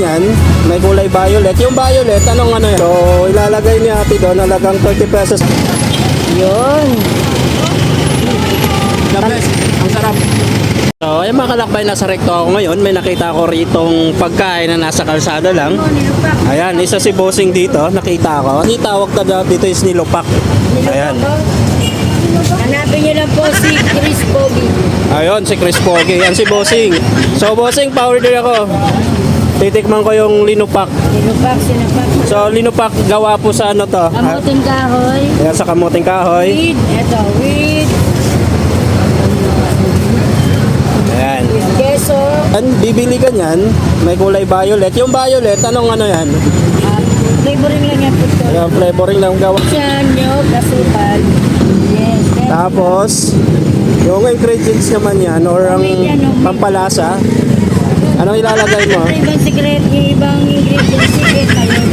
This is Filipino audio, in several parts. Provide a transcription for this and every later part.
ganyan, may kulay violet. Yung violet, anong ano yan? So, ilalagay ni ate doon, halagang 30 pesos. Yun. The best. Ang sarap. So, ayun mga kalakbay, nasa recto ako ngayon. May nakita ko ritong pagkain na nasa kalsada lang. Ayan, isa si Bossing dito, nakita ko. Ang tawag daw dito is nilupak. Ayan. Hanapin niyo lang po si Chris Pogi. Ayun, si Chris Pogi. Yan si Bossing. So, Bossing, power din ako. Titikman ko yung linupak. Sinupak, sinupak. So, linupak gawa po sa ano to? Kamuting kahoy. Ayan, sa kamuting kahoy. Weed. Eto, weed. Ayan. Keso. An, bibili ka niyan, may kulay violet. Yung violet, anong ano yan? Uh, flavoring lang yan po ito. Ayan, flavoring lang gawa. Siya, nyog, asukal. Yes. Tapos, yung ingredients naman yan, or ang pampalasa, anong ilalagay mo? Yung ibang secret, yung ibang ingredients, secret na yun.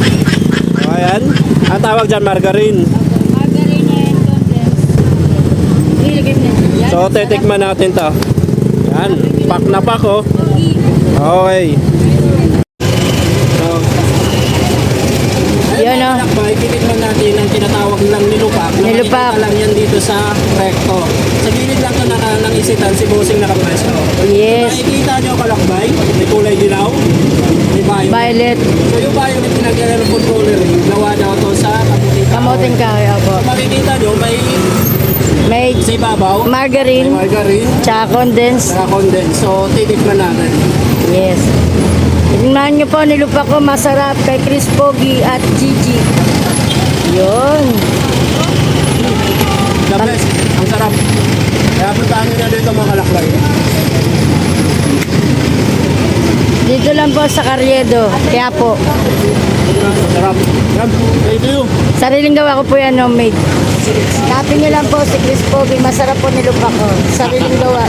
O, Ayan, ang tawag dyan, margarine. Margarine and condensed. Ilagay na. Yan, So, titikman natin to. Yan, pak na pak oh. Okay. So, Yan, oh. kalakbay, titikman natin ang tinatawag nilang nilupak. Nilupak. makikita lang yan dito sa recto. Sa gilid lang ito naka, ng isitan, si Bossing nakapwesto. Yes. Nakikita nyo kalakbay, may kulay dilaw, may Violet. So yung violet pinagkailan ng food coloring, gawa daw to sa kamuting kahoy. Kamuting kahoy, opo. So, makikita nyo, may May sa ibabaw, may margarine, margarine, tsaka condensed. saka condensed. So titikman natin. Yes. Tingnan niyo po, nilupa ko masarap kay Chris Pogi at Gigi. Yun. The best. Ang sarap. Kaya puntahan nyo na dito mga kalakbay. Dito lang po sa Carriedo. Kaya po, sariling gawa ko po yan homemade. Tapin niyo lang po si Chris Pogi. Masarap po nilupa ko. Sariling gawa.